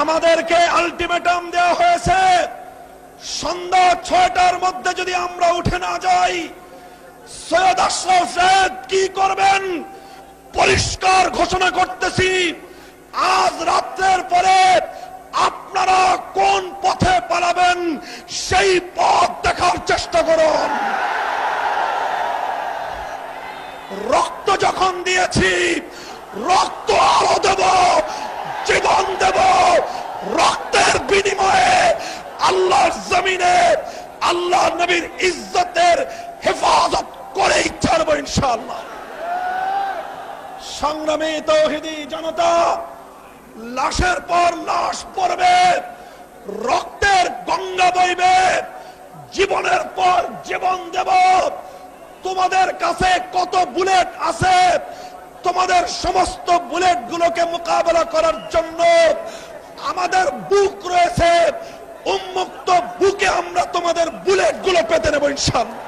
আমাদেরকে আলটিমেটাম দেওয়া হয়েছে। সন্ধ্যা ছয়টার মধ্যে যদি আমরা উঠে না যাই, সৈয়দ আশরাফ কি করবেন? পরিষ্কার ঘোষণা করতেছি, আজ রাত্রের পরে আপনারা কোন পথে পালাবেন সেই পথ দেখার চেষ্টা করুন। রক্ত যখন দিয়েছি, রক্ত আরও দেব। রক্তের বিনিময়ে আল্লাহর জমিনে আল্লাহ নবীর ইজ্জতের হেফাজত করেই ছাড়বো ইনশাআল্লাহ। সংগ্রামী তৌহিদি জনতা, লাশের পর লাশ পড়বে, রক্তের গঙ্গা বইবে, জীবনের পর জীবন দেব। তোমাদের কাছে কত বুলেট আছে? তোমাদের সমস্ত বুলেট গুলোকে মোকাবেলা করার জন্য আমাদের বুক রয়েছে উন্মুক্ত বুকে আমরা তোমাদের বুলেটগুলো পেতে নেব ইনশাল্লাহ।